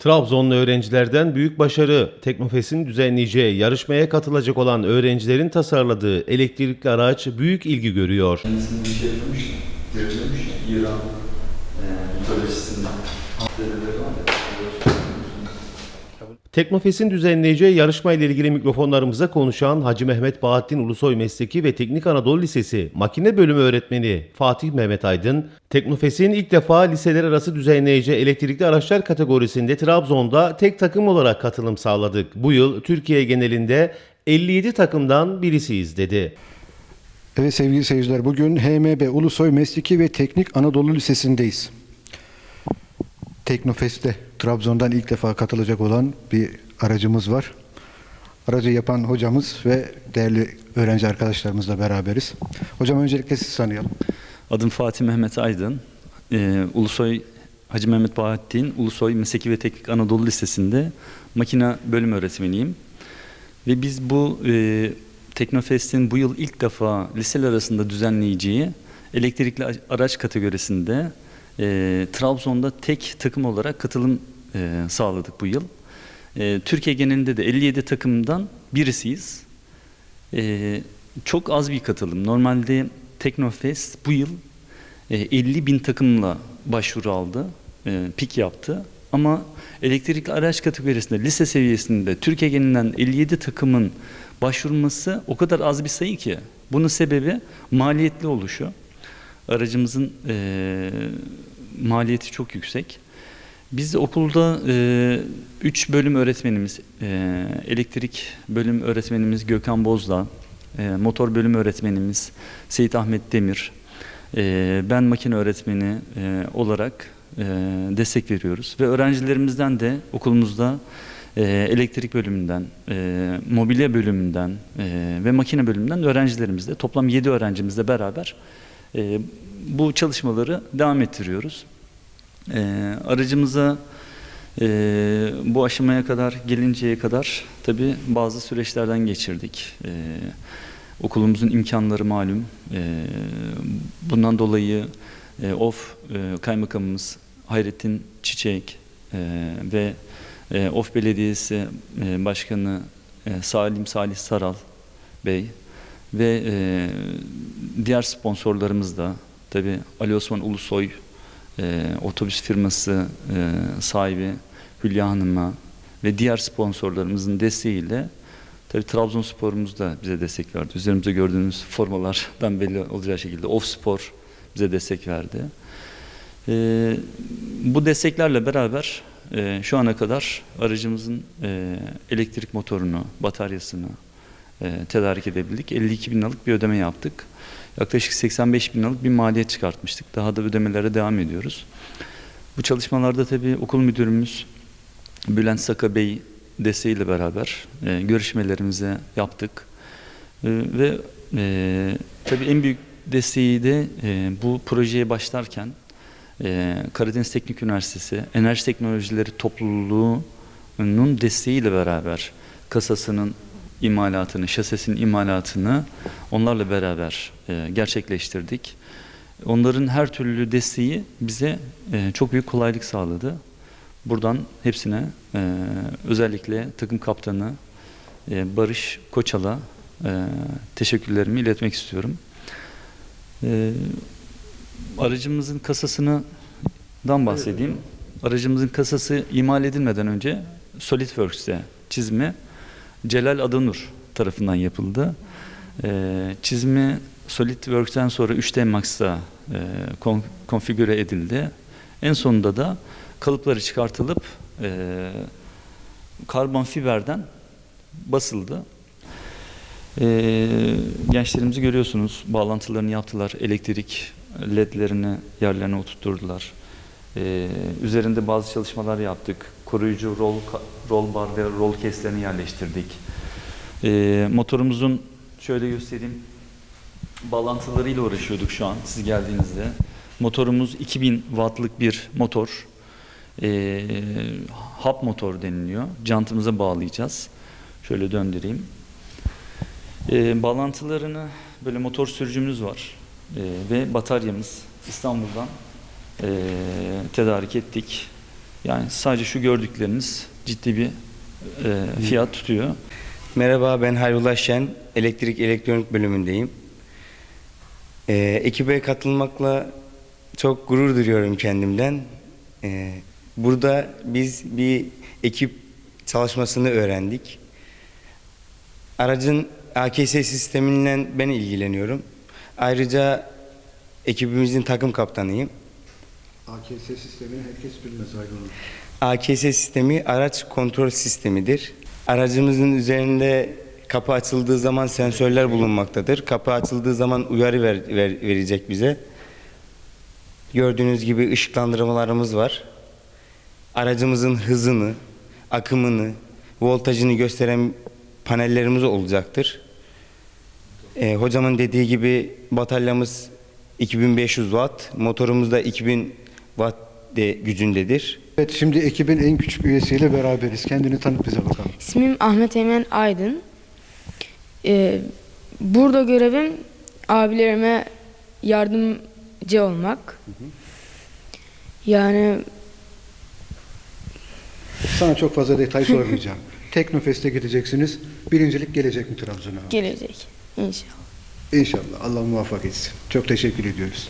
Trabzonlu öğrencilerden büyük başarı. Teknofest'in düzenleyeceği yarışmaya katılacak olan öğrencilerin tasarladığı elektrikli araç büyük ilgi görüyor. Kendisini bir şey yapmış, görülmüş İran e, mitolojisinde. Dedeleri var ya, Teknofest'in düzenleyeceği yarışma ile ilgili mikrofonlarımıza konuşan Hacı Mehmet Bahattin Ulusoy Mesleki ve Teknik Anadolu Lisesi Makine Bölümü öğretmeni Fatih Mehmet Aydın, Teknofest'in ilk defa liseler arası düzenleyeceği elektrikli araçlar kategorisinde Trabzon'da tek takım olarak katılım sağladık. Bu yıl Türkiye genelinde 57 takımdan birisiyiz dedi. Evet sevgili seyirciler bugün HMB Ulusoy Mesleki ve Teknik Anadolu Lisesi'ndeyiz. Teknofest'te Trabzon'dan ilk defa katılacak olan bir aracımız var. Aracı yapan hocamız ve değerli öğrenci arkadaşlarımızla beraberiz. Hocam öncelikle sizi tanıyalım. Adım Fatih Mehmet Aydın. E, Ulusoy Hacı Mehmet Bahattin Ulusoy Mesleki ve Teknik Anadolu Lisesi'nde makine bölüm öğretmeniyim. Ve biz bu e, Teknofest'in bu yıl ilk defa liseler arasında düzenleyeceği elektrikli araç kategorisinde e, Trabzon'da tek takım olarak katılım e, sağladık bu yıl. E, Türkiye genelinde de 57 takımdan birisiyiz. E, çok az bir katılım. Normalde Teknofest bu yıl e, 50 bin takımla başvuru aldı, e, pik yaptı. Ama elektrikli araç kategorisinde lise seviyesinde Türkiye genelinden 57 takımın başvurması o kadar az bir sayı ki. Bunun sebebi maliyetli oluşu. Aracımızın e, maliyeti çok yüksek. Biz okulda 3 bölüm öğretmenimiz, e, elektrik bölüm öğretmenimiz Gökhan Bozdağ, e, motor bölüm öğretmenimiz Seyit Ahmet Demir, e, ben makine öğretmeni e, olarak e, destek veriyoruz. Ve öğrencilerimizden de okulumuzda e, elektrik bölümünden, e, mobilya bölümünden e, ve makine bölümünden öğrencilerimizle toplam 7 öğrencimizle beraber e, bu çalışmaları devam ettiriyoruz. E, aracımıza e, bu aşamaya kadar gelinceye kadar tabii bazı süreçlerden geçirdik. E, okulumuzun imkanları malum. E, bundan dolayı e, OF e, kaymakamımız Hayrettin Çiçek e, ve e, OF Belediyesi e, Başkanı e, Salim Salih Saral Bey ve e, diğer sponsorlarımız da tabii Ali Osman Ulusoy e, otobüs firması e, sahibi Hülya Hanım'a ve diğer sponsorlarımızın desteğiyle tabii Trabzonspor'umuz da bize destek verdi. Üzerimizde gördüğünüz formalardan belli olacağı şekilde Of Spor bize destek verdi. E, bu desteklerle beraber e, şu ana kadar aracımızın e, elektrik motorunu, bataryasını e, tedarik edebildik. 52 bin liralık bir ödeme yaptık. Yaklaşık 85 bin liralık bir maliyet çıkartmıştık. Daha da ödemelere devam ediyoruz. Bu çalışmalarda tabii okul müdürümüz Bülent Saka Bey desteğiyle beraber e, görüşmelerimizi yaptık. E, ve e, tabii en büyük desteği de e, bu projeye başlarken e, Karadeniz Teknik Üniversitesi Enerji Teknolojileri Topluluğu'nun desteğiyle beraber kasasının imalatını, şasesinin imalatını onlarla beraber e, gerçekleştirdik. Onların her türlü desteği bize e, çok büyük kolaylık sağladı. Buradan hepsine e, özellikle takım kaptanı e, Barış Koçal'a e, teşekkürlerimi iletmek istiyorum. E, aracımızın kasasından bahsedeyim. Aracımızın kasası imal edilmeden önce SolidWorks'te çizimi Celal Adanur tarafından yapıldı. Ee, çizimi SolidWorks'ten sonra 3D Max'ta e, kon- konfigüre edildi. En sonunda da kalıpları çıkartılıp e, karbon fiberden basıldı. Ee, gençlerimizi görüyorsunuz. Bağlantılarını yaptılar. Elektrik ledlerini yerlerine oturtturdular. Ee, üzerinde bazı çalışmalar yaptık. Koruyucu rol, rol bar ve rol keslerini yerleştirdik. Ee, motorumuzun şöyle göstereyim bağlantılarıyla uğraşıyorduk şu an siz geldiğinizde. Motorumuz 2000 wattlık bir motor. Ee, hap motor deniliyor. Cantımıza bağlayacağız. Şöyle döndüreyim. Ee, bağlantılarını böyle motor sürücümüz var. Ee, ve bataryamız İstanbul'dan ee, tedarik ettik. Yani sadece şu gördükleriniz ciddi bir e, fiyat tutuyor. Merhaba ben Hayrullah Şen, elektrik elektronik bölümündeyim. Ee, ekibe katılmakla çok gurur duyuyorum kendimden. Ee, burada biz bir ekip çalışmasını öğrendik. Aracın AKS sisteminden ben ilgileniyorum. Ayrıca ekibimizin takım kaptanıyım. AKS sistemini herkes bilmez ayrılır. AKS sistemi araç kontrol sistemidir. Aracımızın üzerinde kapı açıldığı zaman sensörler bulunmaktadır. Kapı açıldığı zaman uyarı ver, ver- verecek bize. Gördüğünüz gibi ışıklandırmalarımız var. Aracımızın hızını, akımını, voltajını gösteren panellerimiz olacaktır. Ee, hocamın dediği gibi bataryamız 2500 watt, motorumuz da 2000 watt de gücündedir. Evet şimdi ekibin en küçük üyesiyle beraberiz. Kendini tanıt bize bakalım. İsmim Ahmet Eymen Aydın. Ee, burada görevim abilerime yardımcı olmak. Yani Sana çok fazla detay sormayacağım. Teknofest'e gideceksiniz. Birincilik gelecek mi Trabzon'a? gelecek inşallah. İnşallah. Allah muvaffak etsin. Çok teşekkür ediyoruz.